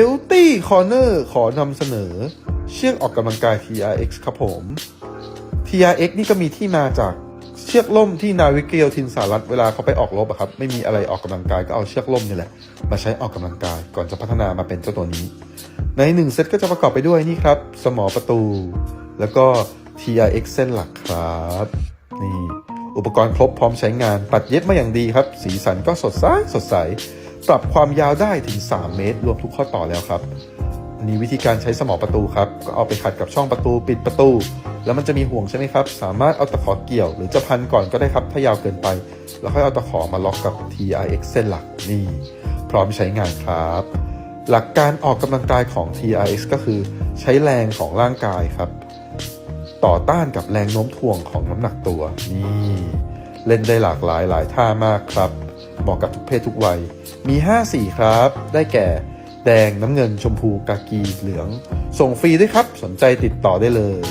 Healthy Corner ขอนำเสนอ เชือกออกกำลังกาย TRX ครับผม TRX นี่ก็มีที่มาจากเชือกล่มที่นาวิกโยธินสหรัฐเวลาเขาไปออกรบอะครับ ไม่มีอะไรออกกำลังกายก็เอาเชือกล่มนี่แหละ มาใช้ออกกำลังกายก่อนจะพัฒนามาเป็นเจ้าตัวนี้ ในหนึ่งเซตก็จะประกอบไปด้วยนี่ครับ สมอประตู แล้วก็ TRX เส้นหลักครับ นี่ อุปกรณ์ครบพร้อมใช้งานตัดเย็บมาอย่างดีครับ สีสันก็สดใสสดใส ปรับความยาวได้ถึง 3 เมตร รวมทุกข้อต่อแล้วครับอันนี้วิธีการใช้สมอประตูครับ ก็เอาไปขัดกับช่องประตูปิดประตู แล้วมันจะมีห่วงใช่ไหมครับ สามารถเอาตะขอเกี่ยวหรือจะพันก่อนก็ได้ครับ ถ้ายาวเกินไป แล้วค่อยเอาตะขอมาล็อกกับ TRX เส้นหลักนี่ พร้อมใช้งานครับ หลักการออกกำลังกายของ TRX ก็คือใช้แรงของร่างกายครับ ต่อต้านกับแรงโน้มถ่วงของน้ำหนักตัวนี่เล่นได้หลากหลายหลายท่ามากครับ เหมาะกับทุกเพศทุกวัย มี 5 สีครับ ได้แก่ แดงน้ำเงินชมพูกากีเหลือง ส่งฟรีด้วยครับ สนใจติดต่อได้เลย